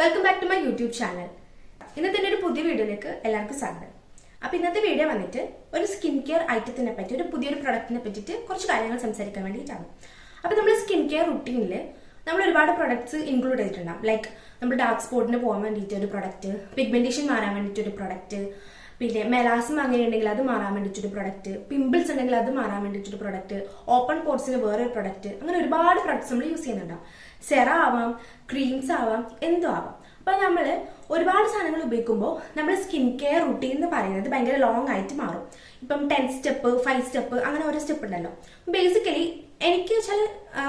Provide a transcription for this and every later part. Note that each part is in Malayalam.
Welcome back to my YouTube channel ഇന്നത്തെ ഒരു പുതിയ വീഡിയോയിലേക്ക് എല്ലാവർക്കും സ്വാഗതം. അപ്പൊ ഇന്നത്തെ വീഡിയോ വന്നിട്ട് ഒരു സ്കിൻ കെയർ ഐറ്റത്തിനെ പറ്റി ഒരു പുതിയൊരു പ്രൊഡക്റ്റിനെ പറ്റിയിട്ട് കുറച്ച് കാര്യങ്ങൾ സംസാരിക്കാൻ വേണ്ടിയിട്ടാണ്. അപ്പൊ നമ്മൾ സ്കിൻ കെയർ റുട്ടീനിൽ നമ്മൾ ഒരുപാട് പ്രൊഡക്ട്സ് ഇൻക്ലൂഡ് ചെയ്തിട്ടുണ്ടാവും. ലൈക്ക് നമ്മൾ ഡാർക്ക് സ്പോട്ടിന് പോകാൻ വേണ്ടിയിട്ട് ഒരു പ്രൊഡക്റ്റ് പിഗ്മെന്റേഷൻ മാറാൻ വേണ്ടിയിട്ട് ഒരു പ്രൊഡക്റ്റ് പിന്നെ മെലാസം അങ്ങനെ ഉണ്ടെങ്കിൽ അത് മാറാൻ വേണ്ടിയിട്ടൊരു പ്രൊഡക്റ്റ് പിമ്പിൾസ് ഉണ്ടെങ്കിൽ അത് മാറാൻ വേണ്ടിയിട്ടൊരു പ്രൊഡക്റ്റ് ഓപ്പൺ പോർട്സിന് വേറൊരു പ്രൊഡക്റ്റ് അങ്ങനെ ഒരുപാട് പ്രൊഡക്ട്സ് നമ്മൾ യൂസ് ചെയ്യുന്നുണ്ടാവും സെറ ആവാം ക്രീംസ് ആവാം എന്തോ ആവാം. അപ്പൊ നമ്മൾ ഒരുപാട് സാധനങ്ങൾ ഉപയോഗിക്കുമ്പോൾ നമ്മുടെ സ്കിൻ കെയർ റുട്ടീൻ എന്ന് പറയുന്നത് ഭയങ്കര ലോങ് ആയിട്ട് മാറും. ഇപ്പം ടെൻ സ്റ്റെപ്പ് ഫൈവ് സ്റ്റെപ്പ് അങ്ങനെ ഓരോ സ്റ്റെപ്പ് ഉണ്ടല്ലോ. ബേസിക്കലി എനിക്ക് വെച്ചാൽ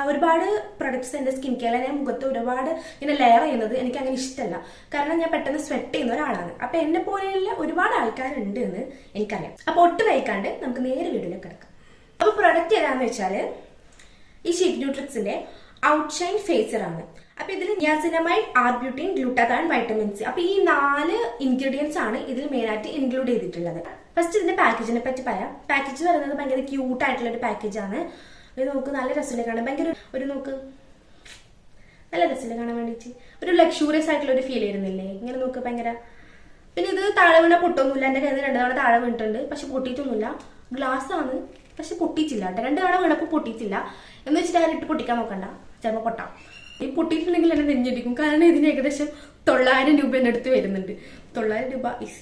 ഒരുപാട് പ്രൊഡക്ട്സ് എന്റെ സ്കിൻ കെയറിൽ ഞാൻ മുഖത്ത് ഒരുപാട് ഇങ്ങനെ ലെയർ ചെയ്യുന്നത് എനിക്ക് അങ്ങനെ ഇഷ്ടമല്ല കാരണം ഞാൻ പെട്ടെന്ന് സ്വെറ്റ് ചെയ്യുന്ന ഒരാളാണ്. അപ്പൊ എന്നെ പോലെയുള്ള ഒരുപാട് ആൾക്കാരുണ്ട് എന്ന് എനിക്കറിയാം. അപ്പൊ ഒട്ട് വൈകാണ്ട് നമുക്ക് നേരെ വീഡിയോയിലേക്ക് കിടക്കാം. അപ്പൊ പ്രൊഡക്റ്റ് ഏതാന്ന് വെച്ചാൽ ഈ ഷീറ്റ് ന്യൂട്രിക്സിന്റെ ഔട്ട്ഷൈൻ ഫേസർ ആണ്. അപ്പൊ ഇതിൽ niacinamide arbutin glutathione vitamin C അപ്പൊ ഈ നാല് ഇൻഗ്രീഡിയൻസ് ആണ് ഇതിൽ മെയിൻ ആയിട്ട് ഇൻക്ലൂഡ് ചെയ്തിട്ടുള്ളത്. ഫസ്റ്റ് ഇതിന്റെ പാക്കേജിനെ പറ്റി പറയാം. പാക്കേജ് പറയുന്നത് ഭയങ്കര ക്യൂട്ട് ആയിട്ടുള്ള ഒരു പാക്കേജ് ഇത് നോക്ക് നല്ല രസമില്ല കാണാൻ. ഭയങ്കര ഒരു നോക്ക്. നല്ല രസമില്ല കാണാൻ വേണ്ടിയിട്ട് ഒരു ലക്ഷൂറിയസ് ആയിട്ടുള്ള ഒരു ഫീൽ ആയിരുന്നില്ലേ ഇങ്ങനെ നോക്ക് ഭയങ്കര പിന്നെ ഇത് താഴെ വീണ പൊട്ടൊന്നുമില്ല. എന്റെ കയ്യിൽ രണ്ട് തവണ താഴെ വീണിട്ടുണ്ട്. പക്ഷെ പൊട്ടിയിട്ടൊന്നുമില്ല. ഗ്ലാസ് ആണ്. പക്ഷെ പൊട്ടിയിട്ടില്ല കേട്ടോ. രണ്ട് തവണ വീണപ്പോൾ പൊട്ടിയിട്ടില്ല. എന്ന് വെച്ചിട്ട് ആരും ഇട്ട് പൊട്ടിക്കാൻ നോക്കണ്ട. ചിലപ്പോൾ പൊട്ടാം. ഈ പൊട്ടിയിട്ടുണ്ടെങ്കിൽ എന്നെ നെഞ്ഞടിക്കും കാരണം ഇതിന് ഏകദേശം തൊള്ളായിരം രൂപ എന്റെ അടുത്ത് വരുന്നുണ്ട്. തൊള്ളായിരം രൂപ ഇസ്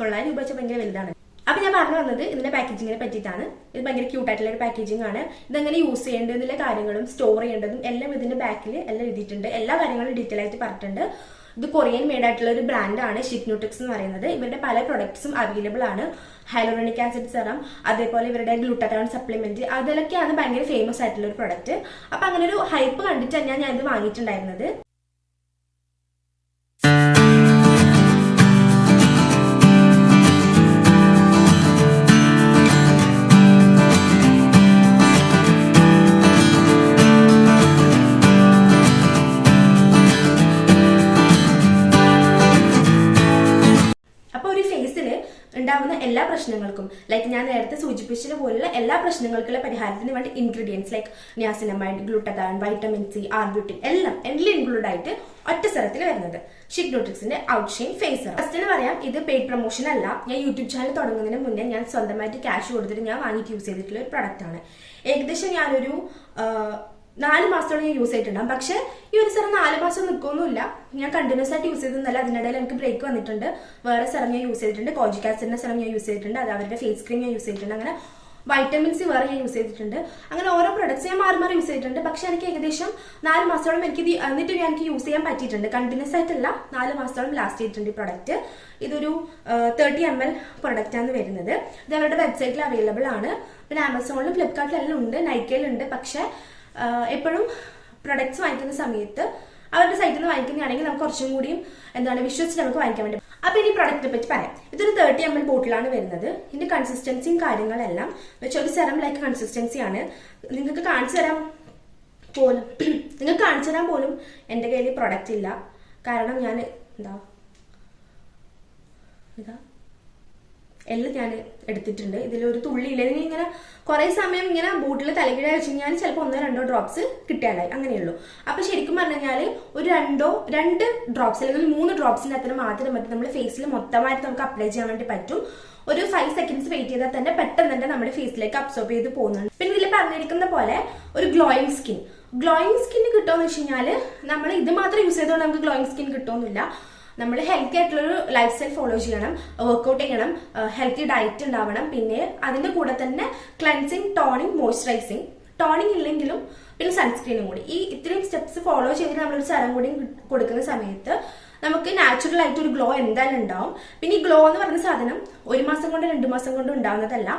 തൊള്ളായിരം രൂപ വെച്ചാൽ ഭയങ്കര വലുതാണ്. അപ്പൊ ഞാൻ പറഞ്ഞു വന്നത് ഇതിന്റെ പാക്കേജിങ്ങിനെ പറ്റിയിട്ടാണ്. ഇത് ഭയങ്കര ക്യൂട്ട് ആയിട്ടുള്ള ഒരു പാക്കേജിംഗ് ആണ്. ഇതെങ്ങനെ യൂസ് ചെയ്യേണ്ടതിലെ കാര്യങ്ങളും സ്റ്റോർ ചെയ്യേണ്ടതും എല്ലാം ഇതിന്റെ ബാക്കിൽ എല്ലാം എഴുതിയിട്ടുണ്ട്. എല്ലാ കാര്യങ്ങളും ഡീറ്റെയിൽ ആയിട്ട് പറഞ്ഞിട്ടുണ്ട്. ഇത് കൊറിയൻ മെയ്ഡ് ആയിട്ടുള്ള ഒരു ബ്രാൻഡ് ബ്രാൻഡാണ് ഷിഗ്നോട്ടിക്സ് എന്ന് പറയുന്നത്. ഇവരുടെ പല പ്രൊഡക്ട്സും അവൈലബിൾ ആണ്. ഹൈലോറോണിക് ആസിഡ് സെറം അതേപോലെ ഇവരുടെ ഗ്ലൂട്ടത്തോൺ സപ്ലിമെന്റ് അതിലൊക്കെയാണ് ഭയങ്കര ഫേമസ് ആയിട്ടുള്ള ഒരു പ്രൊഡക്റ്റ് അപ്പൊ അങ്ങനെ ഒരു ഹൈപ്പ് കണ്ടിട്ടാണ് ഞാൻ ഇത് വാങ്ങിയിട്ടുണ്ടായിരുന്നത്. പ്രശ്നങ്ങൾക്കും ലൈക്ക് ഞാൻ നേരത്തെ സൂചിപ്പിച്ചത് പോലുള്ള എല്ലാ പ്രശ്നങ്ങൾക്കുള്ള പരിഹാരത്തിന് വേണ്ടി ingredients like niacinamide glutathione vitamin C arbutin എല്ലാം എല്ലാം ഇൻക്ലൂഡ് ആയിട്ട് ഒറ്റ സ്ഥലത്തിൽ വരുന്നത് ഷിഗ്നോട്ടിക്സിന്റെ ഔട്ട്ഷെയിൻ ഫേസർ ഫസ്റ്റ് പറയാം ഇത് പെയ്ഡ് പ്രൊമോഷൻ അല്ല. ഞാൻ യൂട്യൂബ് ചാനൽ തുടങ്ങുന്നതിന് മുന്നേ ഞാൻ സ്വന്തമായിട്ട് ക്യാഷ് കൊടുത്തിട്ട് ഞാൻ വാങ്ങിയിട്ട് യൂസ് ചെയ്തിട്ടുള്ള ഒരു പ്രൊഡക്റ്റ് ആണ്. ഏകദേശം ഞാനൊരു നാല് മാസത്തോളം ഞാൻ യൂസ് ചെയ്തിട്ടുണ്ടാകും പക്ഷേ ഈ ഒരു സെറം നാല് മാസം നിൽക്കൊന്നുമില്ല ഞാൻ കണ്ടിന്യൂസ് ആയിട്ട് യൂസ് ചെയ്തെന്നല്ല അതിനിടയിൽ എനിക്ക് ബ്രേക്ക് വന്നിട്ടുണ്ട്. വേറെ സെറം ഞാൻ യൂസ് ചെയ്തിട്ടുണ്ട്. കോജിക് ആസിഡിന്റെ സെറം ഞാൻ യൂസ് ചെയ്തിട്ടുണ്ട്. അത് അവരുടെ ഫേസ് ക്രീം ഞാൻ യൂസ് ചെയ്തിട്ടുണ്ട്. അങ്ങനെ വൈറ്റമിൻ സി വേറെ ഞാൻ യൂസ് ചെയ്തിട്ടുണ്ട്. അങ്ങനെ ഓരോ പ്രൊഡക്ട്സ് ഞാൻ മാറി മാറി യൂസ് ചെയ്തിട്ടുണ്ട്. പക്ഷെ എനിക്ക് ഏകദേശം നാല് മാസത്തോളം എനിക്ക് എന്നിട്ട് ഞാൻ എനിക്ക് യൂസ് ചെയ്യാൻ പറ്റിയിട്ടുണ്ട്. കണ്ടിന്യൂസ് ആയിട്ടല്ല നാല് മാസത്തോളം ലാസ്റ്റ് ചെയ്തിട്ടുണ്ട് ഈ പ്രൊഡക്റ്റ് ഇതൊരു തേർട്ടി എം എൽ പ്രൊഡക്റ്റ് ആണ് വരുന്നത്. ഇത് അവരുടെ വെബ്സൈറ്റിൽ അവൈലബിൾ ആണ്. പിന്നെ ആമസോണിലും ഫ്ലിപ്കാർട്ടിലെല്ലാം ഉണ്ട്. നൈക്കയിലുണ്ട് പക്ഷെ എപ്പോഴും പ്രൊഡക്ട്സ് വാങ്ങിക്കുന്ന സമയത്ത് അവരുടെ സൈറ്റിൽ നിന്ന് വാങ്ങിക്കുന്നതാണെങ്കിൽ നമുക്ക് കുറച്ചും കൂടിയും എന്താണ് വിശ്വസിച്ച് നമുക്ക് വാങ്ങിക്കാൻ വേണ്ടി അപ്പൊ ഇനി പ്രൊഡക്റ്റിനെ പറ്റി പറയാം. ഇതൊരു തേർട്ടി എം എൽ ബോട്ടിലാണ് വരുന്നത്. ഇതിന്റെ കൺസിസ്റ്റൻസിയും കാര്യങ്ങളെല്ലാം വെച്ചാൽ ഒരു സെറം ലൈക്ക് കൺസിസ്റ്റൻസി ആണ്. നിങ്ങൾക്ക് കാണിച്ചു തരാം പോലും. നിങ്ങൾക്ക് കാണിച്ചു തരാൻ പോലും എന്റെ കയ്യിൽ പ്രൊഡക്റ്റ് ഇല്ല. കാരണം ഞാൻ എന്താ? ഇതാ. എല്ലാം ഞാൻ എടുത്തിട്ടുണ്ട്. ഇതിലൊരു തുള്ളി ഇല്ല. ഇതിന് ഇങ്ങനെ കുറെ സമയം ഇങ്ങനെ ബൂട്ടിൽ തലകിട വെച്ച് കഴിഞ്ഞാൽ ചിലപ്പോൾ ഒന്നോ രണ്ടോ ഡ്രോപ്സ് കിട്ടിയാലായി അങ്ങനെയുള്ളൂ. അപ്പൊ ശരിക്കും പറഞ്ഞു കഴിഞ്ഞാൽ ഒരു രണ്ടോ രണ്ട് ഡ്രോപ്സ് അല്ലെങ്കിൽ മൂന്ന് ഡ്രോപ്സിന്റെ അത്ര മാത്രം മതി നമ്മൾ ഫേസിൽ മൊത്തമായിട്ട് നമുക്ക് അപ്ലൈ ചെയ്യാൻ വേണ്ടി പറ്റും. ഒരു ഫൈവ് സെക്കൻഡ്സ് വെയിറ്റ് ചെയ്താൽ തന്നെ പെട്ടെന്ന് തന്നെ നമ്മുടെ ഫേസിലേക്ക് അബ്സോർബ് ചെയ്ത് പോകുന്നുണ്ട്. പിന്നെ ഇതിൽ പറഞ്ഞിരിക്കുന്ന പോലെ ഒരു ഗ്ലോയിങ് സ്കിൻ ഗ്ലോയിങ് സ്കിൻ കിട്ടുമെന്ന് വെച്ച് കഴിഞ്ഞാൽ നമ്മൾ ഇത് മാത്രം യൂസ് ചെയ്തുകൊണ്ട് നമുക്ക് ഗ്ലോയിങ് സ്കിൻ കിട്ടുമെന്നില്ല നമ്മൾ ഹെൽത്തി ആയിട്ടുള്ളൊരു ലൈഫ് സ്റ്റൈൽ ഫോളോ ചെയ്യണം വർക്ക്ഔട്ട് ചെയ്യണം ഹെൽത്തി ഡയറ്റ് ഉണ്ടാവണം. പിന്നെ അതിന്റെ കൂടെ തന്നെ ക്ലൻസിങ് ടോണിങ് മോയ്സ്ചറൈസിങ് ടോണിങ് ഇല്ലെങ്കിലും പിന്നെ സൺസ്ക്രീനും കൂടി. ഈ ഇത്രയും സ്റ്റെപ്സ് ഫോളോ ചെയ്തിട്ട് നമ്മളൊരു സ്ഥലം കൂടി കൊടുക്കുന്ന സമയത്ത് നമുക്ക് നാച്ചുറൽ ആയിട്ട് ഒരു ഗ്ലോ എന്തായാലും ഉണ്ടാവും. പിന്നെ ഈ ഗ്ലോ എന്ന് പറയുന്ന സാധനം ഒരു മാസം കൊണ്ട് രണ്ട് മാസം കൊണ്ട് ഉണ്ടാവുന്നതല്ല.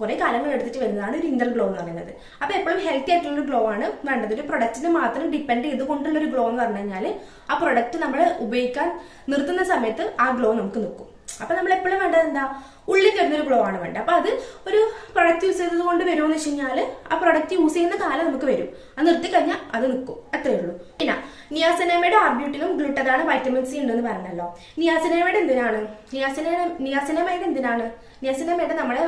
കുറെ കാലങ്ങൾ എടുത്തിട്ട് വരുന്നതാണ് ഒരു ഇന്റർ ഗ്ലോ എന്ന് പറയുന്നത്. അപ്പൊ എപ്പോഴും ഹെൽത്തി ആയിട്ടുള്ള ഒരു ഗ്ലോ ആണ് വേണ്ടത്. ഒരു പ്രൊഡക്റ്റിനെ മാത്രം ഡിപ്പെൻഡ് ചെയ്തുകൊണ്ടുള്ള ഒരു ഗ്ലോ എന്ന് പറഞ്ഞു കഴിഞ്ഞാൽ ആ പ്രൊഡക്റ്റ് നമ്മൾ ഉപയോഗിക്കാൻ നിർത്തുന്ന സമയത്ത് ആ ഗ്ലോ നമുക്ക് നിൽക്കും. അപ്പൊ നമ്മൾ എപ്പോഴും വേണ്ടത് എന്താ? ഉള്ളിൽ തരുന്നൊരു ഗ്ലോ ആണ് വേണ്ടത്. അപ്പൊ അത് ഒരു പ്രൊഡക്റ്റ് യൂസ് ചെയ്തത് കൊണ്ട് വരുമെന്ന് വെച്ച് കഴിഞ്ഞാൽ ആ പ്രൊഡക്റ്റ് യൂസ് ചെയ്യുന്ന കാലം നമുക്ക് വരും. അത് നിർത്തി കഴിഞ്ഞാൽ അത് നിൽക്കും അത്രേ ഉള്ളൂ. പിന്നെ നിയാസനേമയുടെ ആർബ്യൂട്ടിലും ഗ്ലൂട്ടതാണ് വൈറ്റമിൻ സി ഉണ്ടെന്ന് പറഞ്ഞല്ലോ. നിയാസനേമയുടെ എന്തിനാണ്? നിയാസനേ നിയാസനേമയുടെ എന്തിനാണ്? നിയാസനേമയുടെ നമ്മുടെ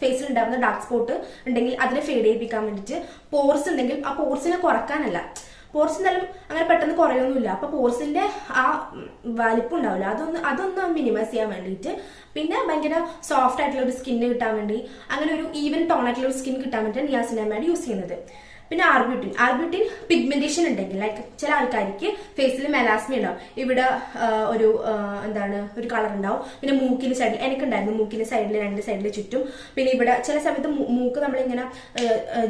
ഫേസിൽ ഉണ്ടാകുന്ന ഡാർക്ക് സ്പോട്ട് ഉണ്ടെങ്കിൽ അതിനെ ഫേഡ് ചെയ്യിപ്പിക്കാൻ വേണ്ടിയിട്ട് പോർസ് ഉണ്ടെങ്കിൽ ആ പോർസിനെ കുറക്കാനല്ല. പോർസ് എന്നാലും അങ്ങനെ പെട്ടെന്ന് കുറയൊന്നുമില്ല. അപ്പൊ പോർസിന്റെ ആ വലിപ്പം ഉണ്ടാവില്ല. അതൊന്ന് അതൊന്ന് മിനിമൈസ് ചെയ്യാൻ വേണ്ടിയിട്ട് പിന്നെ ഭയങ്കര സോഫ്റ്റ് ആയിട്ടുള്ള ഒരു സ്കിന്ന് കിട്ടാൻ വേണ്ടി അങ്ങനെ ഒരു ഈവൻ ടോൺ ആയിട്ടുള്ള ഒരു സ്കിൻ കിട്ടാൻ വേണ്ടിയിട്ടാണ് നിയാസിനാമൈഡ് യൂസ് ചെയ്യുന്നത്. പിന്നെ ആർബ്യൂട്ടിൻ ആർബ്യൂട്ടിൻ പിഗ്മെന്റേഷൻ ഉണ്ടെങ്കിൽ ലൈക്ക് ചില ആൾക്കാർക്ക് ഫേസിൽ മെലാസ്മ ഉണ്ടാവും. ഇവിടെ ഒരു എന്താണ് ഒരു കളർ ഉണ്ടാവും. പിന്നെ മൂക്കിന് സൈഡിൽ എനിക്കുണ്ടായിരുന്നു മൂക്കിന് സൈഡിൽ രണ്ട് സൈഡിൽ ചുറ്റും. പിന്നെ ഇവിടെ ചില സമയത്ത് മൂക്ക് നമ്മളിങ്ങനെ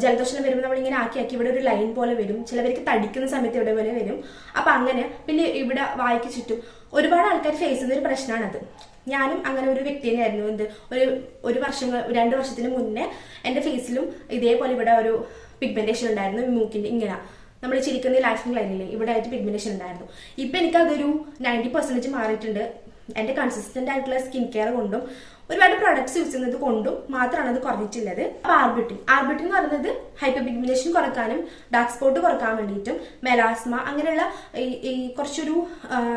ജലദോഷം വരുമ്പോൾ നമ്മളിങ്ങനെ ആക്കി ആക്കി ഇവിടെ ഒരു ലൈൻ പോലെ വരും. ചിലവർക്ക് തടിക്കുന്ന സമയത്ത് ഇവിടെ പോലെ വരും. അപ്പൊ അങ്ങനെ പിന്നെ ഇവിടെ വായിക്ക് ചുറ്റും ഒരുപാട് ആൾക്കാർ ഫേസ് ചെയ്യുന്ന ഒരു പ്രശ്നമാണത് ഞാനും അങ്ങനെ ഒരു വ്യക്തി തന്നെയായിരുന്നു. എന്ത് ഒരു ഒരു വർഷം രണ്ട് വർഷത്തിന് മുന്നേ എന്റെ ഫേസിലും ഇതേപോലെ ഇവിടെ ഒരു പിഗ്മെന്റേഷൻ ഉണ്ടായിരുന്നു മൂക്കിന്റെ ഇങ്ങനെ. നമ്മൾ ചിരിക്കുന്ന ലാക്സിംഗ് ലൈനില്ലേ ഇവിടെ ആയിട്ട് പിഗ്മെന്റേഷൻ ഉണ്ടായിരുന്നു. ഇപ്പൊ എനിക്ക് അതൊരു നയന്റി പെർസെന്റേജ് മാറിയിട്ടുണ്ട്. എന്റെ കൺസിസ്റ്റന്റ് ആയിട്ടുള്ള സ്കിൻ കെയർ കൊണ്ടും ഒരുപാട് പ്രോഡക്ട്സ് യൂസ് ചെയ്യുന്നത് കൊണ്ടും മാത്രമാണ് അത് കുറഞ്ഞിട്ടുള്ളത്. അപ്പൊ ആർബിട്ടിൻ ആർബിട്ടിൻ എന്ന് പറയുന്നത് ഹൈപ്പർ പിഗ്മിനേഷൻ കുറക്കാനും ഡാർക്ക് സ്പോട്ട് കുറയ്ക്കാൻ വേണ്ടിയിട്ടും മെലാസ്മ അങ്ങനെയുള്ള ഈ കുറച്ചൊരു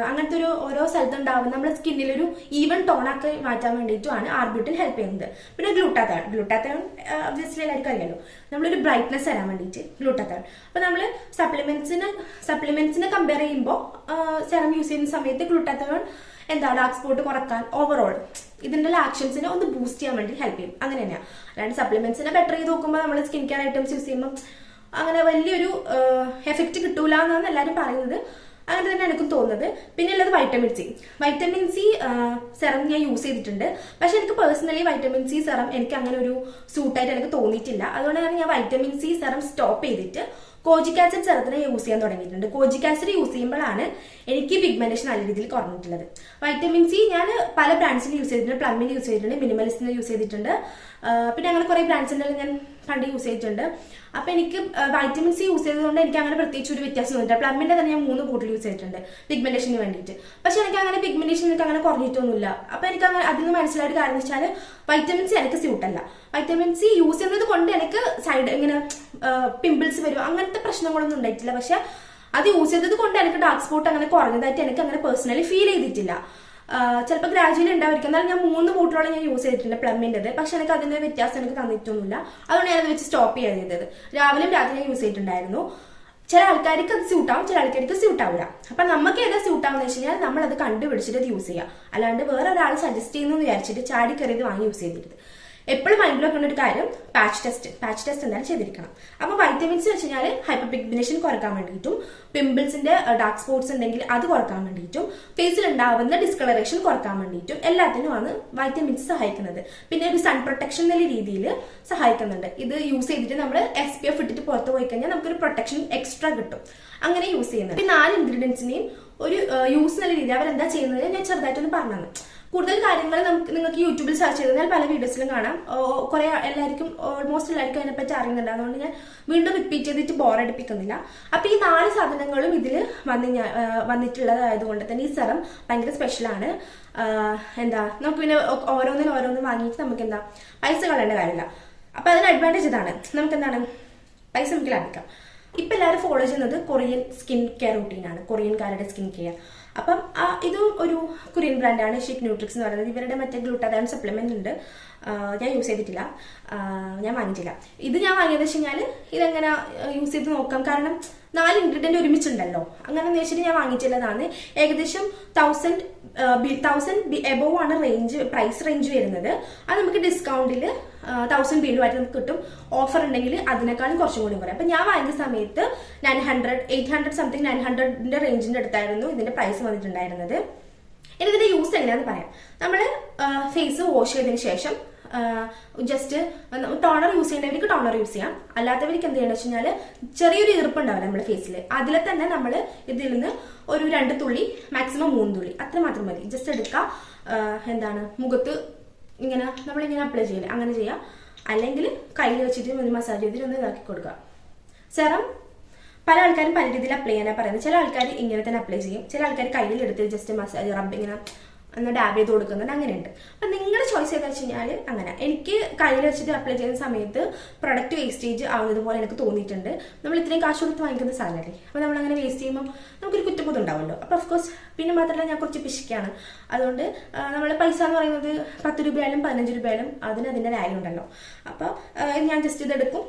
അങ്ങനത്തെ ഒരു ഓരോ സ്ഥലത്ത് ഉണ്ടാവുന്ന നമ്മുടെ സ്കിന്നിലൊരു ഈവൻ ടോണാക്കി മാറ്റാൻ വേണ്ടിയിട്ടുമാണ് ആർബിട്ടിൻ ഹെൽപ്പ് ചെയ്യുന്നത്. പിന്നെ ഗ്ലൂട്ടാത്തോൺ ഗ്ലൂട്ടാത്തോൺ ഒബ്വിയസ്ലി എല്ലാവർക്കും അറിയാലോ. നമ്മളൊരു ബ്രൈറ്റ്നസ് തരാൻ വേണ്ടിയിട്ട് ഗ്ലൂട്ടാത്തോൺ അപ്പോൾ നമ്മൾ സപ്ലിമെന്റ്സിന് സപ്ലിമെന്റ്സിനെ കമ്പയർ ചെയ്യുമ്പോൾ സെറം യൂസ് ചെയ്യുന്ന സമയത്ത് ഗ്ലൂട്ടാത്തൺ എന്താ ഡാർക്ക് സ്പോട്ട് കുറയ്ക്കാൻ ഓവറോൾ ഇതിന്റെ ആക്ഷൻസിനെ ഒന്ന് ബൂസ്റ്റ് ചെയ്യാൻ വേണ്ടി ഹെൽപ്പ് ചെയ്യും. അങ്ങനെ തന്നെയാണ് അല്ലാണ്ട് സപ്ലിമെന്റ്സിനെ ബെറ്റർ ചെയ്ത് നോക്കുമ്പോൾ നമ്മൾ സ്കിൻ കെയർ ഐറ്റംസ് യൂസ് ചെയ്യുമ്പോൾ അങ്ങനെ വലിയൊരു എഫക്റ്റ് കിട്ടൂല എന്നാണ് എല്ലാവരും പറയുന്നത്. അങ്ങനെ തന്നെ എനിക്കും തോന്നുന്നത്. പിന്നെ ഉള്ളത് vitamin C vitamin C serum ഞാൻ യൂസ് ചെയ്തിട്ടുണ്ട്. പക്ഷെ എനിക്ക് പേഴ്സണലി വൈറ്റമിൻ സി സെറം എനിക്ക് അങ്ങനെ ഒരു സൂട്ടായിട്ട് എനിക്ക് തോന്നിയിട്ടില്ല. അതുകൊണ്ട് തന്നെ ഞാൻ വൈറ്റമിൻ സി സെറം സ്റ്റോപ്പ് ചെയ്തിട്ട് കോജിക് ആസിഡ് സെറത്തിന് യൂസ് ചെയ്യാൻ തുടങ്ങിയിട്ടുണ്ട്. കോജിക് ആസിഡ് യൂസ് ചെയ്യുമ്പോഴാണ് എനിക്ക് പിഗ്മെന്റേഷൻ നല്ല രീതിയിൽ കുറഞ്ഞിട്ടുള്ളത്. വൈറ്റമിൻ സി ഞാൻ പല ബ്രാൻഡ്സിന് യൂസ് ചെയ്തിട്ടുണ്ട്. പ്ലമ്മിന് യൂസ് ചെയ്തിട്ടുണ്ട്. മിനിമലിസ്റ്റിന് യൂസ് ചെയ്തിട്ടുണ്ട്. പിന്നെ അങ്ങനെ കുറെ ബ്രാൻഡ്സിന്റെ ഞാൻ പണ്ട് യൂസ് ചെയ്തിട്ടുണ്ട്. അപ്പൊ എനിക്ക് വൈറ്റമിൻ സി യൂസ് ചെയ്തതുകൊണ്ട് എനിക്ക് അങ്ങനെ പ്രത്യേകിച്ച് ഒരു വ്യത്യാസം തോന്നിയില്ല പ്ലമ്മിന്റെ തന്നെ ഞാൻ മൂന്ന് ബോട്ടിൽ യൂസ് ചെയ്തിട്ടുണ്ട് പിഗ്മെന്റേഷന് വേണ്ടിയിട്ട്. പക്ഷെ എനിക്ക് അങ്ങനെ പിഗ്മെന്റേഷൻ എനിക്ക് അങ്ങനെ കുറഞ്ഞിട്ടൊന്നുമില്ല. അപ്പൊ എനിക്ക് അങ്ങനെ അതിൽ നിന്ന് മനസ്സിലായിട്ട് കാര്യം വെച്ചാൽ വൈറ്റമിൻ സി എനിക്ക് സ്യൂട്ടല്ല വൈറ്റമിൻ സി യൂസ് ചെയ്യുന്നത് കൊണ്ട് എനിക്ക് സൈഡ് ഇങ്ങനെ പിമ്പിൾസ് വരും. അങ്ങനത്തെ പ്രശ്നങ്ങളൊന്നും ഉണ്ടായിട്ടില്ല. പക്ഷെ അത് യൂസ് ചെയ്തത് കൊണ്ട് എനിക്ക് ഡാർക്ക് സ്പോട്ട് അങ്ങനെ കുറഞ്ഞതായിട്ട് എനിക്ക് അങ്ങനെ പേഴ്സണലി ഫീൽ ചെയ്തിട്ടില്ല. ചിലപ്പോൾ ഗ്രാജുവലി ഉണ്ടായിരിക്കും എന്നാലും ഞാൻ മൂന്ന് ബോട്ടിലോളം ഞാൻ യൂസ് ചെയ്തിട്ടുണ്ട് പ്ലമ്മിന്റെത് പക്ഷെ എനിക്ക് അതിന്റെ വ്യത്യാസം എനിക്ക് തന്നിട്ടൊന്നുമില്ല. അതുകൊണ്ട് ഞാനത് വെച്ച് സ്റ്റോപ്പ് ചെയ്യാൻ ചെയ്തത്. രാവിലെയും രാത്രി ഞാൻ യൂസ് ചെയ്തിട്ടുണ്ടായിരുന്നു. ചില ആൾക്കാർക്ക് അത് സ്യൂട്ട് ആവും ചില ആൾക്കാർക്ക് സ്യൂട്ട് ആവില്ല അപ്പൊ നമുക്ക് ഏതാ സ്യൂട്ട് ആവുന്ന വെച്ച് കഴിഞ്ഞാൽ നമ്മൾ അത് കണ്ടുപിടിച്ചിട്ട് യൂസ് ചെയ്യുക അല്ലാണ്ട് വേറെ ഒരാൾ സജസ്റ്റ് ചെയ്യുന്നു വിചാരിച്ചിട്ട് ചാടി കയറിയത് വാങ്ങി യൂസ് ചെയ്തിരുത് എപ്പോഴും മൈൻഡിൽ വെക്കേണ്ട ഒരു കാര്യം പാച്ച് ടെസ്റ്റ് പാച്ച് ടെസ്റ്റ് എന്തായാലും ചെയ്തിരിക്കണം. അപ്പൊ വൈറ്റമിൻസ് വെച്ച് കഴിഞ്ഞാൽ ഹൈപ്പർ പിഗ്മിനേഷൻ കുറയ്ക്കാൻ വേണ്ടിയിട്ടും പിമ്പിൾസിന്റെ ഡാർക്ക് സ്പോട്ട്സ് ഉണ്ടെങ്കിൽ അത് കുറയ്ക്കാൻ വേണ്ടിയിട്ടും ഫേസിൽ ഉണ്ടാവുന്ന ഡിസ്കളറേഷൻ കുറയ്ക്കാൻ വേണ്ടിയിട്ടും എല്ലാത്തിനുമാണ് വൈറ്റമിൻസ് സഹായിക്കുന്നത്. പിന്നെ ഒരു സൺ പ്രൊട്ടക്ഷൻ എന്നുള്ള രീതിയിൽ സഹായിക്കുന്നുണ്ട്. ഇത് യൂസ് ചെയ്തിട്ട് നമ്മൾ എസ് പി എഫ് ഇട്ടിട്ട് പുറത്ത് പോയി കഴിഞ്ഞാൽ നമുക്കൊരു പ്രൊട്ടക്ഷൻ എക്സ്ട്രാ കിട്ടും. അങ്ങനെ യൂസ് ചെയ്യുന്നത് ഈ നാല് ഇൻഗ്രീഡിയൻസിനെയും ഒരു യൂസ് എന്നുള്ള രീതിയിൽ അവരെന്താ ചെയ്യുന്നത്? ഞാൻ ചെറുതായിട്ടൊന്ന് പറഞ്ഞു കൂടുതൽ കാര്യങ്ങൾ നമുക്ക് നിങ്ങൾക്ക് യൂട്യൂബിൽ സെർച്ച് ചെയ്താൽ പല വീഡിയോസിലും കാണാം. കുറെ എല്ലാവർക്കും ഓൾമോസ്റ്റ് എല്ലാവർക്കും അതിനെപ്പറ്റി അറിയുന്നുണ്ട്. അതുകൊണ്ട് ഞാൻ വീണ്ടും റിപ്പീറ്റ് ചെയ്തിട്ട് ബോറടിപ്പിക്കുന്നില്ല അപ്പൊ ഈ നാല് സാധനങ്ങളും ഇതിൽ വന്ന് ഞാൻ വന്നിട്ടുള്ളതായതുകൊണ്ട് തന്നെ ഈ സെറം ഭയങ്കര സ്പെഷ്യലാണ് എന്താ നമുക്ക് പിന്നെ ഓരോന്നിനും ഓരോന്നും വാങ്ങിയിട്ട് നമുക്ക് എന്താ പൈസ കളയേണ്ട കാര്യമില്ല. അപ്പൊ അതിന് അഡ്വാന്റേജ് ഇതാണ്. നമുക്ക് എന്താണ് പൈസ നമുക്ക് ലാഭിക്കാം. ഇപ്പൊ എല്ലാവരും ഫോളോ ചെയ്യുന്നത് കൊറിയൻ സ്കിൻ കെയർ റൂട്ടീനാണ് കൊറിയൻകാരുടെ സ്കിൻ കെയർ അപ്പം ഇതും ഒരു കൊറിയൻ ബ്രാൻഡാണ് ഷിക് ന്യൂട്രിക്സ് എന്ന് പറയുന്നത്. ഇവരുടെ മറ്റേ ഗ്ലൂട്ടാദാൻ സപ്ലിമെന്റ് ഉണ്ട്. ഞാൻ യൂസ് ചെയ്തിട്ടില്ല. ഞാൻ വാങ്ങിച്ചില്ല ഇത് ഞാൻ വാങ്ങിയത് വെച്ച് കഴിഞ്ഞാൽ ഇതെങ്ങനെ യൂസ് ചെയ്ത് നോക്കാം. കാരണം നാല് ഇൻഗ്രീഡിയന്റ് ഒരുമിച്ചുണ്ടല്ലോ. അങ്ങനെ എന്ന് വെച്ചിട്ട് ഞാൻ വാങ്ങിച്ചില്ലതാണ് ഏകദേശം തൗസൻഡ് തൗസൻഡ് എബോവ് ആണ് റേഞ്ച് പ്രൈസ് റേഞ്ച് വരുന്നത്. അത് നമുക്ക് ഡിസ്കൗണ്ടിൽ തൗസൻഡ് ബില്ലുമായിട്ട് നമുക്ക് കിട്ടും. ഓഫർ ഉണ്ടെങ്കിൽ അതിനേക്കാളും കുറച്ചും കൂടി കുറയും. അപ്പൊ ഞാൻ വാങ്ങിയ സമയത്ത് nine hundred eight hundred something nine ഹൺഡ്രഡിന്റെ റേഞ്ചിന്റെ അടുത്തായിരുന്നു ഇതിന്റെ പ്രൈസ് വന്നിട്ടുണ്ടായിരുന്നത്. ഇനി ഇതിന്റെ യൂസ് എങ്ങനെയാന്ന് പറയാം. നമ്മൾ ഫേസ് വാഷ് ചെയ്തതിന് ശേഷം ജസ്റ്റ് ടോണർ യൂസ് ചെയ്യേണ്ടവർക്ക് ടോണർ യൂസ് ചെയ്യാം. അല്ലാത്തവർക്ക് എന്ത് ചെയ്യണമെന്ന് വെച്ച് കഴിഞ്ഞാൽ ചെറിയൊരു ഈർപ്പ് ഉണ്ടാവില്ല നമ്മുടെ ഫേസിൽ അതിൽ തന്നെ നമ്മൾ ഇതിൽ നിന്ന് ഒരു രണ്ട് തുള്ളി മാക്സിമം മൂന്ന് തുള്ളി അത്ര മാത്രം മതി. ജസ്റ്റ് എടുക്കുക എന്താണ് മുഖത്ത് ഇങ്ങനെ നമ്മളിങ്ങനെ അപ്ലൈ ചെയ്യില്ല അങ്ങനെ ചെയ്യാം. അല്ലെങ്കിൽ കയ്യിൽ വെച്ചിട്ട് ഒന്ന് മസാജ് ചെയ്തിട്ട് ഒന്ന് ഇതാക്കി കൊടുക്കുക സെറം പല ആൾക്കാരും പല രീതിയിൽ അപ്ലൈ ചെയ്യാനാണ് പറയുന്നത്. ചില ആൾക്കാർ ഇങ്ങനെ തന്നെ അപ്ലൈ ചെയ്യും. ചില ആൾക്കാർ കയ്യിലെടുത്ത് ജസ്റ്റ് മസാജ് റബ്ബ് ഇങ്ങനെ ഒന്ന് ഡാബ് ചെയ്ത് കൊടുക്കുന്നുണ്ട് അങ്ങനെയുണ്ട്. അപ്പൊ നിങ്ങളുടെ ചോയ്സ് ഏതാ വെച്ച് കഴിഞ്ഞാൽ അങ്ങനെ. എനിക്ക് കയ്യിൽ വെച്ചിട്ട് അപ്ലൈ ചെയ്യുന്ന സമയത്ത് പ്രൊഡക്റ്റ് വേസ്റ്റേജ് ആവുന്നത് പോലെ എനിക്ക് തോന്നിയിട്ടുണ്ട്. നമ്മൾ ഇത്രയും കാശ് കൊടുത്ത് വാങ്ങിക്കുന്ന സാധനമല്ലേ അപ്പൊ നമ്മൾ അങ്ങനെ വേസ്റ്റ് ചെയ്യുമ്പോൾ നമുക്കൊരു കുറ്റബോധം അപ്പൊ ഓഫ്കോഴ്സ് പിന്നെ മാത്രമല്ല ഞാൻ കുറച്ച് പിശിക്കാണ് അതുകൊണ്ട് നമ്മൾ പൈസ എന്ന് പറയുന്നത് പത്ത് രൂപയായാലും പതിനഞ്ച് രൂപയായാലും അതിന് അതിന്റെ വാല്യൂ ഉണ്ടല്ലോ. അപ്പൊ ഞാൻ ജസ്റ്റ് ഇത് എടുക്കും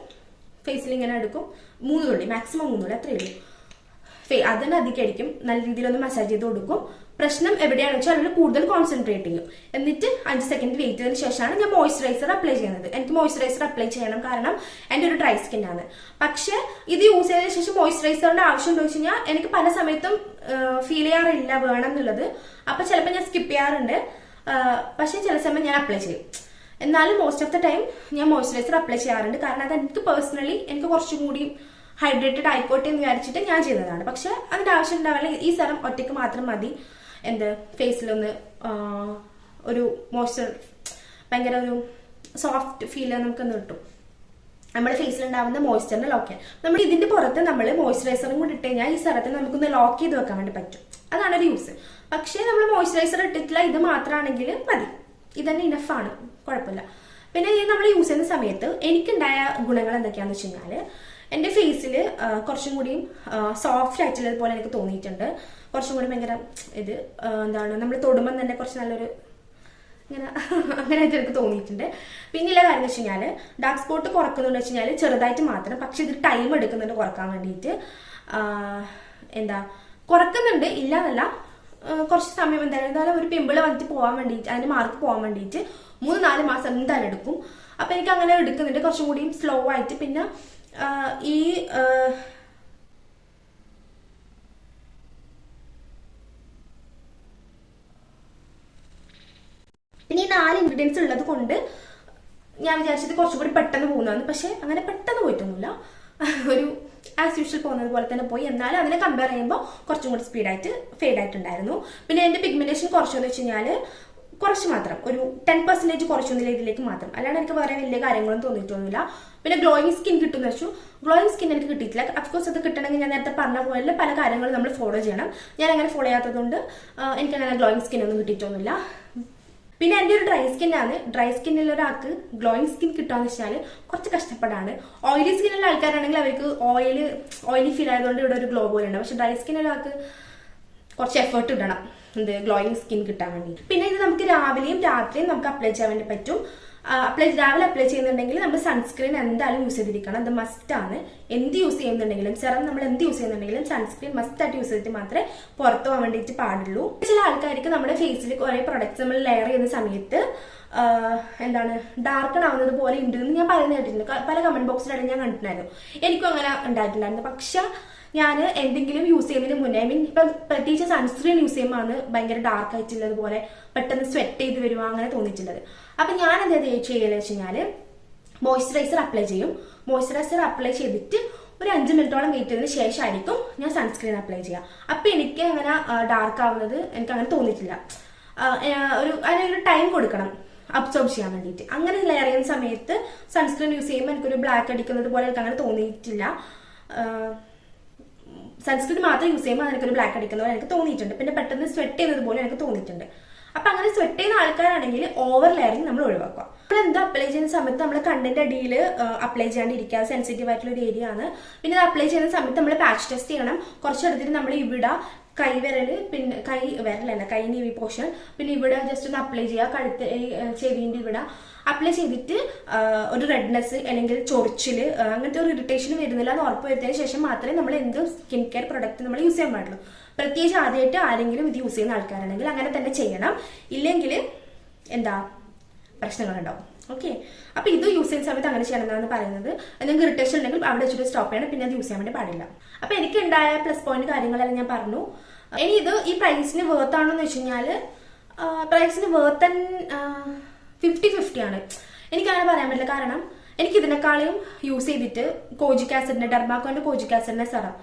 ഫേസിൽ ഇങ്ങനെ എടുക്കും. മൂന്ന് തുള്ളി മാക്സിമം മൂന്ന് തുള്ളി അത്രയേ ഉള്ളൂ അതിന് അധികമായിരിക്കും. നല്ല രീതിയിൽ ഒന്ന് മസാജ് ചെയ്ത് കൊടുക്കും. പ്രശ്നം എവിടെയാണ് വെച്ചാൽ അതിൽ കൂടുതൽ കോൺസെൻട്രേറ്റ് ചെയ്യും എന്നിട്ട് അഞ്ച് സെക്കൻഡ് വെയിറ്റ് ചെയ്തതിന് ശേഷമാണ് ഞാൻ മോയ്സ്ചറൈസർ അപ്ലൈ ചെയ്യുന്നത്. എനിക്ക് മോയ്സ്ചറൈസർ അപ്ലൈ ചെയ്യണം കാരണം എന്റെ ഒരു ഡ്രൈ സ്കിൻ ആണ്. പക്ഷെ ഇത് യൂസ് ചെയ്തതിന് ശേഷം മോയ്സ്ചറൈസറിന്റെ ആവശ്യം എന്താ വെച്ച് കഴിഞ്ഞാൽ എനിക്ക് പല സമയത്തും ഫീൽ ചെയ്യാറില്ല വേണം എന്നുള്ളത്. അപ്പൊ ചിലപ്പോൾ ഞാൻ സ്കിപ്പ് ചെയ്യാറുണ്ട്. പക്ഷെ ചില സമയം ഞാൻ അപ്ലൈ ചെയ്യും. എന്നാലും മോസ്റ്റ് ഓഫ് ദ ടൈം ഞാൻ മോയ്സ്ചറൈസർ അപ്ലൈ ചെയ്യാറുണ്ട്. കാരണം അത് എനിക്ക് പേഴ്സണലി എനിക്ക് കുറച്ചും കൂടി ഹൈഡ്രേറ്റഡ് ആയിക്കോട്ടെ എന്ന് വിചാരിച്ചിട്ട് ഞാൻ ചെയ്യുന്നതാണ് പക്ഷെ അതിന്റെ ആവശ്യം ഉണ്ടാവില്ല. ഈ സെറം ഒറ്റയ്ക്ക് മാത്രം മതി. എന്ത്? ഫേസിലൊന്ന് ഒരു മോയ്സ്ചർ ഭയങ്കര ഒരു സോഫ്റ്റ് ഫീൽ നമുക്കൊന്ന് കിട്ടും. നമ്മുടെ ഫേസിൽ ഉണ്ടാവുന്ന മോയ്സ്ചറിനെ ലോക്ക് ചെയ്യാൻ. നമ്മൾ ഇതിന്റെ പുറത്ത് നമ്മൾ മോയ്സ്ചറൈസറും കൂടി ഇട്ട് കഴിഞ്ഞാൽ ഈ സ്ഥലത്ത് നമുക്കൊന്ന് ലോക്ക് ചെയ്ത് വെക്കാൻ വേണ്ടി പറ്റും. അതാണ് ഒരു യൂസ് പക്ഷേ നമ്മൾ മോയ്സ്ചറൈസർ ഇട്ടിട്ടില്ല. ഇത് മാത്രമാണെങ്കിൽ മതി. ഇതന്നെ ഇനഫാണ് കുഴപ്പമില്ല. പിന്നെ ഇത് നമ്മൾ യൂസ് ചെയ്യുന്ന സമയത്ത് എനിക്കുണ്ടായ ഗുണങ്ങൾ എന്തൊക്കെയാണെന്ന് വെച്ച് കഴിഞ്ഞാൽ എന്റെ ഫേസിൽ കുറച്ചും കൂടിയും സോഫ്റ്റ് ആയിട്ടുള്ളത് പോലെ എനിക്ക് തോന്നിയിട്ടുണ്ട്. കുറച്ചും കൂടി ഭയങ്കര ഇത് എന്താണ് നമ്മൾ തൊടുമ്പം തന്നെ കുറച്ച് നല്ലൊരു ഇങ്ങനെ അങ്ങനെ ആയിട്ട് എനിക്ക് തോന്നിയിട്ടുണ്ട്. പിന്നെയുള്ള കാര്യം എന്ന് വെച്ച് കഴിഞ്ഞാൽ ഡാർക്ക് സ്പോട്ട് കുറക്കുന്നുണ്ട് വെച്ച് കഴിഞ്ഞാൽ ചെറുതായിട്ട് മാത്രം പക്ഷെ ഇത് ടൈം എടുക്കുന്നുണ്ട് കുറയ്ക്കാൻ വേണ്ടിയിട്ട് എന്താ കുറക്കുന്നുണ്ട് ഇല്ല എന്നല്ല കുറച്ച് സമയം എന്തായാലും എന്തായാലും ഒരു പിമ്പിൾ വന്നിട്ട് പോകാൻ വേണ്ടിയിട്ട് അതിന് മാർക്ക് പോകാൻ വേണ്ടിയിട്ട് മൂന്ന് നാല് മാസം എന്തായാലും എടുക്കും. അപ്പൊ എനിക്ക് അങ്ങനെ എടുക്കുന്നുണ്ട്. കുറച്ചും കൂടി സ്ലോ ആയിട്ട്. പിന്നെ ഈ പിന്നെ ഈ നാല് ഇൻഗ്രീഡിയൻസ് ഉള്ളത് കൊണ്ട് ഞാൻ വിചാരിച്ചത് കുറച്ചും കൂടി പെട്ടെന്ന് പോകുന്നതാണ് പക്ഷെ അങ്ങനെ പെട്ടെന്ന് പോയിട്ടൊന്നുമില്ല. ഒരു ആസ് യൂഷ്വൽ പോകുന്നത് പോലെ തന്നെ പോയി. എന്നാലും അതിനെ കമ്പയർ ചെയ്യുമ്പോൾ കുറച്ചും കൂടി സ്പീഡായിട്ട് ഫെയ്ഡ് ആയിട്ടുണ്ടായിരുന്നു. പിന്നെ എന്റെ പിഗ്മെന്റേഷൻ കുറച്ചെന്ന് വെച്ച് കഴിഞ്ഞാൽ കുറച്ച് മാത്രം. ഒരു ടെൻ പെർസെന്റേജ് കുറച്ചൊന്നുമില്ല ഇതിലേക്ക് മാത്രം. അല്ലാണ്ട് എനിക്ക് വേറെ വലിയ കാര്യങ്ങളൊന്നും തോന്നിയിട്ടൊന്നുമില്ല. പിന്നെ ഗ്ലോയിങ് സ്കിൻ കിട്ടുമെന്ന് വെച്ചു. ഗ്ലോയിങ് സ്കിൻ എനിക്ക് കിട്ടിയിട്ടില്ല. അഫ്കോഴ്സ് അത് കിട്ടണമെങ്കിൽ ഞാൻ നേരത്തെ പറഞ്ഞ പോലെ പല കാര്യങ്ങളും നമ്മൾ ഫോളോ ചെയ്യണം. ഞാൻ അങ്ങനെ ഫോളോ ചെയ്യാത്തതുകൊണ്ട് എനിക്കങ്ങനെ ഗ്ലോയിങ് സ്കിൻ ഒന്നും കിട്ടിയിട്ടൊന്നുമില്ല. പിന്നെ എന്റെ ഒരു ഡ്രൈ സ്കിൻ ആണ്. ഡ്രൈ സ്കിന്നിൽ ഒരാൾക്ക് ഗ്ലോയിങ് സ്കിൻ കിട്ടാന്ന് വെച്ചാൽ കുറച്ച് കഷ്ടപ്പെടാണ്. ഓയിലി സ്കിന്നുള്ള ആൾക്കാരാണെങ്കിൽ അവർക്ക് ഓയിൽ ഓയിലി ഫീൽ ആയതുകൊണ്ട് ഇവിടെ ഒരു ഗ്ലോ പോലെ ഉണ്ട് പക്ഷെ ഡ്രൈ സ്കിൻ ഒരാൾക്ക് കുറച്ച് എഫേർട്ട് ഇടണം. എന്ത് ഗ്ലോയിങ് സ്കിൻ കിട്ടാൻ വേണ്ടി പിന്നെ ഇത് നമുക്ക് രാവിലെയും രാത്രിയും നമുക്ക് അപ്ലൈ ചെയ്യാൻ വേണ്ടി പറ്റും. അപ്ലൈ രാവിലെ അപ്ലൈ ചെയ്യുന്നുണ്ടെങ്കിൽ നമ്മൾ സൺസ്ക്രീൻ എന്തായാലും യൂസ് ചെയ്തിരിക്കണം. അത് മസ്റ്റ് ആണ്. എന്ത് യൂസ് ചെയ്യുന്നുണ്ടെങ്കിലും സെറം നമ്മൾ എന്ത് യൂസ് ചെയ്യുന്നുണ്ടെങ്കിലും സൺസ്ക്രീൻ മസ്റ്റ് ആയിട്ട് യൂസ് ചെയ്തിട്ട് മാത്രമേ പുറത്തു പോകാൻ വേണ്ടിയിട്ട് പാടുള്ളൂ. ചില ആൾക്കാർക്ക് നമ്മുടെ ഫേസിൽ കുറേ പ്രൊഡക്ട്സ് നമ്മൾ ലെയർ ചെയ്യുന്ന സമയത്ത് എന്താണ് ഡാർക്കൺ ആവുന്നത് പോലെ ഉണ്ട് എന്ന് ഞാൻ പറയുന്ന കേട്ടിട്ടുണ്ട്. പല കമന്റ് ബോക്സിലാണ് ഞാൻ കണ്ടിട്ടുണ്ടായിരുന്നു. എനിക്കും അങ്ങനെ ഉണ്ടായിട്ടുണ്ടായിരുന്നു. പക്ഷെ ഞാൻ എന്തെങ്കിലും യൂസ് ചെയ്യുന്നതിന് മുന്നേ മീൻ ഇപ്പം പ്രത്യേകിച്ച് സൺസ്ക്രീൻ യൂസ് ചെയ്യുമ്പോൾ ആണ് ഭയങ്കര ഡാർക്ക് ആയിട്ടുള്ളത് പോലെ പെട്ടെന്ന് സ്വെറ്റ് ചെയ്ത് വരുമോ അങ്ങനെ തോന്നിയിട്ടുള്ളത്. അപ്പൊ ഞാൻ എന്താ ചെയ്യലെന്ന് വെച്ച് കഴിഞ്ഞാൽ മോയ്സ്ചറൈസർ അപ്ലൈ ചെയ്യും. മോയ്സ്ചറൈസർ അപ്ലൈ ചെയ്തിട്ട് ഒരു അഞ്ച് മിനിറ്റോളം വെയിറ്റ് ചെയ്തതിന് ശേഷമായിരിക്കും ഞാൻ സൺസ്ക്രീൻ അപ്ലൈ ചെയ്യുക. അപ്പൊ എനിക്ക് അങ്ങനെ ഡാർക്ക് ആവുന്നത് എനിക്ക് അങ്ങനെ തോന്നിയിട്ടില്ല. ഒരു അതിനൊരു ടൈം കൊടുക്കണം അബ്സോർബ് ചെയ്യാൻ വേണ്ടിയിട്ട്. അങ്ങനെ ലെയർ ചെയ്യുന്ന സമയത്ത് സൺസ്ക്രീൻ യൂസ് ചെയ്യുമ്പോൾ എനിക്കൊരു ബ്ലാക്ക് അടിക്കുന്നത് പോലെ എനിക്ക് അങ്ങനെ തോന്നിയിട്ടില്ല. സൺസ്ക്രീൻ മാത്രം യൂസ് ചെയ്യുമ്പോൾ എനിക്കൊരു ബ്ലാക്ക് അടിക്കുന്ന പോലെ എനിക്ക് തോന്നിയിട്ടുണ്ട്. പിന്നെ പെട്ടെന്ന് സ്വെറ്റ് ചെയ്യുന്നത് പോലെ എനിക്ക് തോന്നിയിട്ടുണ്ട്. അപ്പൊ അങ്ങനെ സ്വെറ്റ് ചെയ്യുന്ന ആൾക്കാരാണെങ്കിൽ ഓവർ ലെയറിങ് നമ്മൾ ഒഴിവാക്കുക. നമ്മൾ എന്താ അപ്ലൈ ചെയ്യുന്ന സമയത്ത് നമ്മൾ കണ്ണിന്റെ അടിയിൽ അപ്ലൈ ചെയ്യാണ്ടിരിക്കുക. സെൻസിറ്റീവ് ആയിട്ടുള്ള ഒരു ഏരിയ ആണ്. പിന്നെ അപ്ലൈ ചെയ്യുന്ന സമയത്ത് നമ്മൾ പാച്ച് ടെസ്റ്റ് ചെയ്യണം. കുറച്ചെടുത്തിട്ട് നമ്മൾ ഇവിടെ കൈവിരൽ പിന്നെ കൈ വിരലല്ല കൈ നീവി പോർഷൻ പിന്നെ ഇവിടെ ജസ്റ്റ് ഒന്ന് അപ്ലൈ ചെയ്യുക. കഴുത്ത് ചെവിന്റെ ഇവിടെ. അപ്ലൈ ചെയ്തിട്ട് ഒരു റെഡ്നെസ് അല്ലെങ്കിൽ ചൊറിച്ചിൽ അങ്ങനത്തെ ഒരു ഇറിറ്റേഷൻ വരുന്നില്ല എന്ന് ഉറപ്പ് വരുത്തിയതിനു ശേഷം മാത്രമേ നമ്മൾ എന്ത് സ്കിൻ കെയർ പ്രൊഡക്റ്റ് നമ്മൾ യൂസ് ചെയ്യാൻ പാടുള്ളൂ. പ്രത്യേകിച്ച് ആദ്യമായിട്ട് ആരെങ്കിലും ഇത് യൂസ് ചെയ്യുന്ന ആൾക്കാരാണെങ്കിൽ അങ്ങനെ തന്നെ ചെയ്യണം. ഇല്ലെങ്കിൽ എന്താ പ്രശ്നങ്ങളുണ്ടാവും. ഓക്കെ അപ്പൊ ഇത് യൂസ് ചെയ്യുന്ന സമയത്ത് അങ്ങനെ ചെയ്യണമെന്നാണ് പറയുന്നത്. നിങ്ങൾക്ക് ഇറിറ്റേഷൻ ഉണ്ടെങ്കിൽ അവിടെ വെച്ചിട്ട് സ്റ്റോപ്പ് ചെയ്യണം. പിന്നെ അത് യൂസ് ചെയ്യാൻ വേണ്ടി പാടില്ല. അപ്പൊ എനിക്ക് ഉണ്ടായ പ്ലസ് പോയിന്റ് കാര്യങ്ങളെല്ലാം ഞാൻ പറഞ്ഞു. ഇനി ഇത് ഈ പ്രൈസിന് വേർത്ത് ആണോ എന്ന് വെച്ച് കഴിഞ്ഞാൽ പ്രൈസിന് വേർത്തൻ ഫിഫ്റ്റി ഫിഫ്റ്റി ആണ്. എനിക്ക് അങ്ങനെ പറയാൻ പറ്റില്ല. കാരണം എനിക്ക് ഇതിനേക്കാളും യൂസ് ചെയ്തിട്ട് കോജിക് ആസിഡിന്റെ ഡെർമാക്കോന്റെ കോജിക് ആസിഡിന്റെ സെറം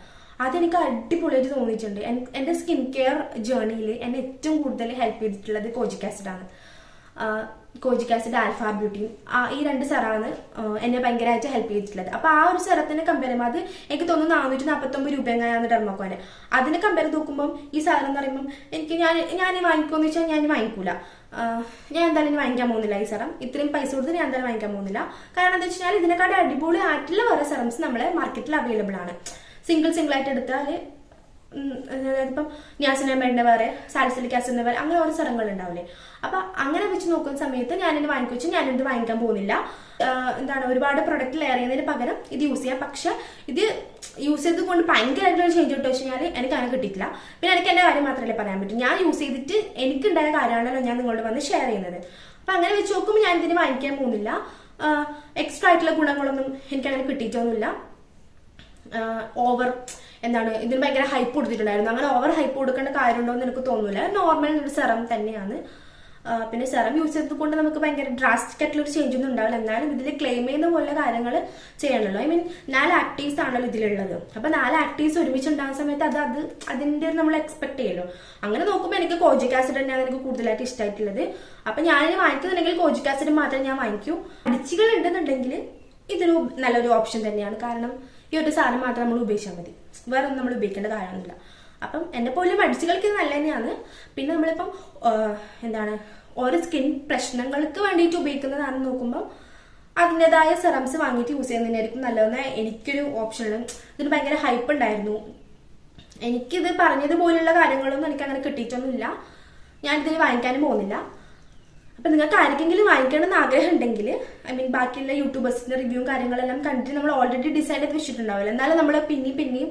അതെനിക്ക് അടിപൊളിയായിട്ട് തോന്നിയിട്ടുണ്ട്. എന്റെ സ്കിൻ കെയർ ജേർണിയിൽ എന്നെ ഏറ്റവും കൂടുതൽ ഹെൽപ്പ് ചെയ്തിട്ടുള്ളത് കോജിക് ആസിഡാണ് കോജിക് ആസിഡ് ആൽഫ ബ്യൂട്ടി ഈ രണ്ട് സെറാണ് എന്നെ ഭയങ്കരമായിട്ട് ഹെൽപ്പ് ചെയ്തിട്ടുള്ളത്. അപ്പൊ ആ ഒരു സെറത്തിനെ കമ്പയർ ചെയ്യുമ്പോൾ അത് എനിക്ക് തോന്നുന്നു നാനൂറ്റി നാൽപ്പത്തൊമ്പത് രൂപ എങ്ങനെയാണ് ഡെർമോക്കോന് അതിനെ കമ്പയർ നോക്കുമ്പോൾ ഈ സാധനം എന്ന് പറയുമ്പോൾ എനിക്ക് ഞാൻ ഞാൻ വാങ്ങിക്കുമെന്ന് വെച്ചാൽ ഞാൻ വാങ്ങിക്കൂല. ഞാൻ എന്തായാലും ഇനി വാങ്ങിക്കാൻ പോകുന്നില്ല ഈ സെറം. ഇത്രയും പൈസ കൊടുത്ത് ഞാൻ എന്തായാലും വാങ്ങിക്കാൻ പോകുന്നില്ല. കാരണം എന്താ വെച്ചാൽ ഇതിനെക്കാട്ടി അടിപൊളി ആയിട്ടുള്ള വേറെ സെറംസ് നമ്മളെ മാർക്കറ്റിൽ അവൈലബിൾ ആണ്. സിംഗിൾ സിംഗിൾ ആയിട്ട് എടുത്താൽ അതായത് ഇപ്പം നിയാസിനമ്മയുടെ വേറെ സാലിസിലിക് ആസിഡിന്റെ വേറെ അങ്ങനെ ഓരോ സ്ഥലങ്ങൾ ഉണ്ടാവില്ലേ? അപ്പൊ അങ്ങനെ വെച്ച് നോക്കുന്ന സമയത്ത് ഞാനിത് വാങ്ങിക്കുവെച്ച് ഞാനിത് വാങ്ങിക്കാൻ പോകുന്നില്ല. എന്താണ് ഒരുപാട് പ്രൊഡക്റ്റ് ലെയർ ചെയ്യുന്നതിന് പകരം ഇത് യൂസ് ചെയ്യാം. പക്ഷെ ഇത് യൂസ് ചെയ്ത് കൊണ്ട് ഭയങ്കരമായിട്ടുള്ള ചേഞ്ച് കിട്ടും വെച്ച് കഴിഞ്ഞാൽ എനിക്ക് അങ്ങനെ കിട്ടിയിട്ടില്ല. പിന്നെ എനിക്ക് എന്റെ കാര്യം മാത്രമല്ലേ പറയാൻ പറ്റും. ഞാൻ യൂസ് ചെയ്തിട്ട് എനിക്കുണ്ടായ കാര്യമാണല്ലോ ഞാൻ നിങ്ങളോട് വന്ന് ഷെയർ ചെയ്യുന്നത്. അപ്പൊ അങ്ങനെ വെച്ച് നോക്കുമ്പോൾ ഞാൻ ഇതിന് വാങ്ങിക്കാൻ പോകുന്നില്ല. എക്സ്ട്രാ ആയിട്ടുള്ള ഗുണങ്ങളൊന്നും എനിക്ക് അങ്ങനെ കിട്ടിയിട്ടൊന്നുമില്ല ഓവർ എന്താണ് ഇതിന് ഭയങ്കര ഹൈപ്പ് കൊടുത്തിട്ടുണ്ടായിരുന്നു. അങ്ങനെ ഓവർ ഹൈപ്പ് കൊടുക്കേണ്ട കാര്യമുണ്ടോ എന്ന് എനിക്ക് തോന്നുന്നില്ല നോർമൽ ഒരു സെറം തന്നെയാണ്. പിന്നെ സെറം യൂസ് ചെയ്തത് കൊണ്ട് നമുക്ക് ഭയങ്കര ഡ്രാസ്റ്റിക് ആയിട്ടുള്ള ഒരു ചേഞ്ച് ഒന്നും ഉണ്ടാവില്ല. എന്നാലും ഇതിൽ ക്ലെയിം ചെയ്യുന്ന പോലെ കാര്യങ്ങൾ ചെയ്യണമല്ലോ ഐ മീൻ നാല് ആക്ടീവ്സ് ആണല്ലോ ഇതിലുള്ളത്. അപ്പൊ നാല് ആക്ടീവ്സ് ഒരുമിച്ച് ഉണ്ടാകുന്ന സമയത്ത് അത് അത് അതിന്റെ നമ്മൾ എക്സ്പെക്ട് ചെയ്യല്ലോ. അങ്ങനെ നോക്കുമ്പോൾ എനിക്ക് കോജിക് ആസിഡ് തന്നെയാണ് എനിക്ക് കൂടുതലായിട്ട് ഇഷ്ടമായിട്ടുള്ളത് അപ്പൊ ഞാൻ വാങ്ങിക്കുന്നുണ്ടെങ്കിൽ കോജിക് ആസിഡ് മാത്രമേ ഞാൻ വാങ്ങിക്കൂ. അടിച്ചുകൾ ഉണ്ടെന്നുണ്ടെങ്കിൽ ഇതൊരു നല്ലൊരു ഓപ്ഷൻ തന്നെയാണ്. കാരണം ഈ ഒരു സാധനം മാത്രം നമ്മൾ ഉപയോഗിച്ചാൽ മതി. വേറെ ഒന്നും നമ്മൾ ഉപയോഗിക്കേണ്ട കാര്യമൊന്നുമില്ല. അപ്പം എന്നെ പോലെ മടിച്ചുകൾക്ക് കളിക്കുന്നത് നല്ല തന്നെയാണ്. പിന്നെ നമ്മളിപ്പം എന്താണ് ഓരോ സ്കിൻ പ്രശ്നങ്ങൾക്ക് വേണ്ടിയിട്ട് ഉപയോഗിക്കുന്നതാണെന്ന് നോക്കുമ്പോൾ അതിന്റെതായ സെറംസ് വാങ്ങിയിട്ട് യൂസ് ചെയ്യുന്നതിനായിരിക്കും നല്ലതെന്ന് എനിക്കൊരു ഓപ്ഷനാണ് ഇതിന് ഭയങ്കര ഹൈപ്പ് ഉണ്ടായിരുന്നു. എനിക്കിത് പറഞ്ഞതുപോലെയുള്ള കാര്യങ്ങളൊന്നും എനിക്ക് അങ്ങനെ കിട്ടിയിട്ടൊന്നുമില്ല. ഞാനിതിന് വാങ്ങിക്കാനും പോകുന്നില്ല. അപ്പൊ നിങ്ങൾക്ക് ആർക്കെങ്കിലും വാങ്ങിക്കണം എന്ന് ആഗ്രഹം ഉണ്ടെങ്കിൽ ഐ മീൻ ബാക്കിയുള്ള യൂട്യൂബേഴ്സിന്റെ റിവ്യൂ കാര്യങ്ങളെല്ലാം കണ്ടിട്ട് നമ്മൾ ഓൾറെഡി ഡിസൈൻ ചെയ്ത് വെച്ചിട്ടുണ്ടാവില്ല. എന്നാലും നമ്മൾ പിന്നെയും പിന്നെയും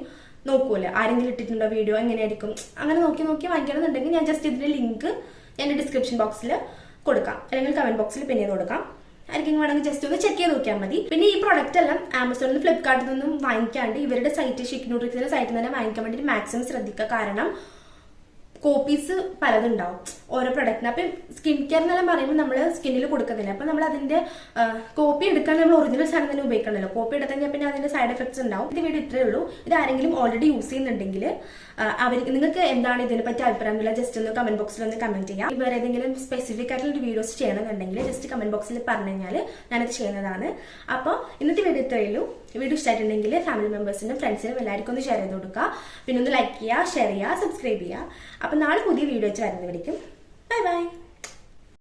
നോക്കുമല്ലോ ആരെങ്കിലും ഇട്ടിട്ടുണ്ടോ വീഡിയോ എങ്ങനെയായിരിക്കും? അങ്ങനെ നോക്കി നോക്കി വാങ്ങിക്കണമെന്നുണ്ടെങ്കിൽ ഞാൻ ജസ്റ്റ് ഇതിന്റെ ലിങ്ക് ഞാൻ ഡിസ്ക്രിപ്ഷൻ ബോക്സിൽ കൊടുക്കാം. അല്ലെങ്കിൽ കമന്റ് ബോക്സിൽ പിന്നെ കൊടുക്കാം. ആർക്കെങ്കിലും വേണമെങ്കിൽ ജസ്റ്റ് ഒന്ന് ചെക്ക് ചെയ്ത് നോക്കിയാൽ മതി. പിന്നെ ഈ പ്രോഡക്റ്റ് എല്ലാം ആമസോണിൽ നിന്ന് ഫ്ലിപ്കാർട്ടിൽ നിന്നും വാങ്ങിക്കാണ്ട് ഇവരുടെ സൈറ്റ് ഷിക് ന്യൂട്രിക്സിന്റെ സൈറ്റിൽ തന്നെ വാങ്ങിക്കാൻ വേണ്ടി മാക്സിമം ശ്രദ്ധിക്കുക. കാരണം കോപ്പീസ് പലതുണ്ടാവും. ഓരോ പ്രൊഡക്റ്റിന് അപ്പം സ്കിൻ കെയർ എന്നെല്ലാം പറയുമ്പോൾ നമ്മൾ സ്കിന്നിൽ കൊടുക്കുന്നില്ല അപ്പം നമ്മൾ അതിന്റെ കോപ്പി എടുക്കാൻ നമ്മൾ ഒറിജിനൽ സാധനം തന്നെ ഉപയോഗിക്കണമല്ലോ കോപ്പി എടുത്തു കഴിഞ്ഞാൽ പിന്നെ അതിന്റെ സൈഡ് എഫക്ട്സ് ഉണ്ടാവും. ഇത് വീട് ഇത്രയേ ഉള്ളൂ. ഇത് ആരെങ്കിലും ഓൾറെഡി യൂസ് ചെയ്യുന്നുണ്ടെങ്കിൽ അവർക്ക് നിങ്ങൾക്ക് എന്താണ് ഇതിനെ പറ്റി അഭിപ്രായം ഇല്ല ജസ്റ്റ് ഒന്ന് കമന്റ് ബോക്സിൽ ഒന്ന് കമന്റ് ചെയ്യാം. വേറെ ഏതെങ്കിലും സ്പെസിഫിക് ആയിട്ടുള്ള വീഡിയോസ് ചെയ്യണമെന്നുണ്ടെങ്കിൽ ജസ്റ്റ് കമന്റ് ബോക്സിൽ പറഞ്ഞു കഴിഞ്ഞാൽ ഞാനത് ചെയ്യുന്നതാണ്. അപ്പോൾ ഇന്നത്തെ വീഡിയോ ഇത്രയേ ഉള്ളൂ. വീഡിയോ ഇഷ്ടമായിട്ടുണ്ടെങ്കിൽ ഫാമിലി മെമ്പേഴ്സിനും ഫ്രണ്ട്സിനും എല്ലാവർക്കും ഒന്ന് ഷെയർ ചെയ്ത് കൊടുക്കുക. പിന്നെ ഒന്ന് ലൈക്ക് ചെയ്യുക ഷെയർ ചെയ്യുക സബ്സ്ക്രൈബ് ചെയ്യുക. അപ്പം നാളെ പുതിയ വീഡിയോ വെച്ച് വരുന്നവരിക്കും. Bye bye